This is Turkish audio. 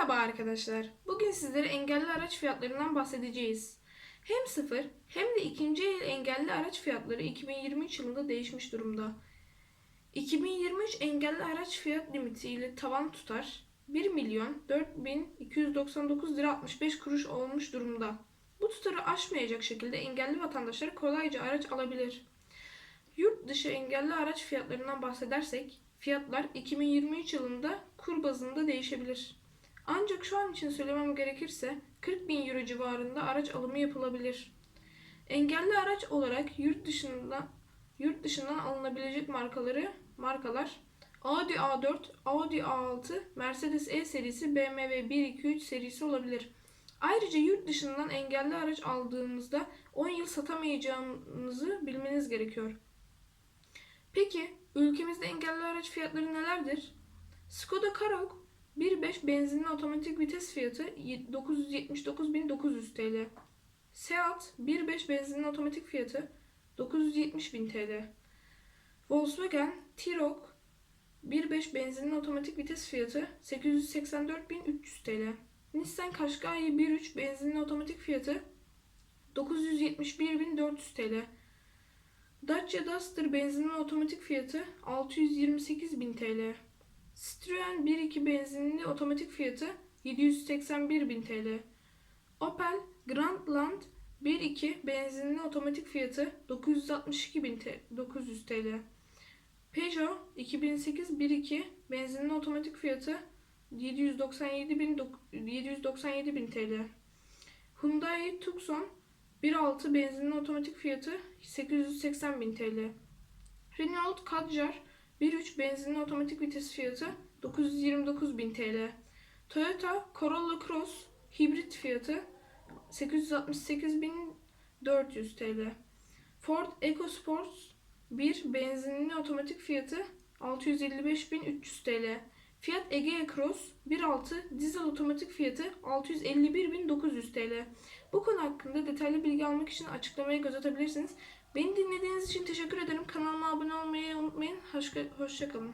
Merhaba arkadaşlar. Bugün sizlere engelli araç fiyatlarından bahsedeceğiz. Hem sıfır hem de ikinci el engelli araç fiyatları 2023 yılında değişmiş durumda. 2023 engelli araç fiyat limiti ile tavan tutar 1 milyon 4299 lira 65 kuruş olmuş durumda. Bu tutarı aşmayacak şekilde engelli vatandaşlar kolayca araç alabilir. Yurt dışı engelli araç fiyatlarından bahsedersek fiyatlar 2023 yılında kur bazında değişebilir. Ancak şu an için söylemem gerekirse 40 bin euro civarında araç alımı yapılabilir. Engelli araç olarak yurt dışında yurt dışından alınabilecek markaları markalar Audi A4, Audi A6, Mercedes E serisi, BMW 123 serisi olabilir. Ayrıca yurt dışından engelli araç aldığınızda 10 yıl satamayacağınızı bilmeniz gerekiyor. Peki ülkemizde engelli araç fiyatları nelerdir? Skoda Karoq 1.5 benzinli otomatik vites fiyatı 979.900 TL. Seat 1.5 benzinli otomatik fiyatı 970.000 TL. Volkswagen T-Roc 1.5 benzinli otomatik vites fiyatı 884.300 TL. Nissan Qashqai 1.3 benzinli otomatik fiyatı 971.400 TL. Dacia Duster benzinli otomatik fiyatı 628.000 TL. Citroen 1.2 benzinli otomatik fiyatı 781.000 TL. Opel Grandland 1.2 benzinli otomatik fiyatı 962.000 T- 900 TL. Peugeot 2008 1.2 benzinli otomatik fiyatı 797.000 797.000 TL. Hyundai Tucson 1.6 benzinli otomatik fiyatı 880.000 TL. Renault Kadjar 1.3 benzinli otomatik vites fiyatı 929.000 TL. Toyota Corolla Cross hibrit fiyatı 868.400 TL. Ford EcoSport 1 benzinli otomatik fiyatı 655.300 TL. Fiat Egea Cross 1.6 dizel otomatik fiyatı 651.900 TL. Bu konu hakkında detaylı bilgi almak için açıklamayı göz atabilirsiniz. Beni dinlediğiniz için teşekkür ederim. Kanalıma abone olmayı unutmayın. Hoşça, hoşça kalın.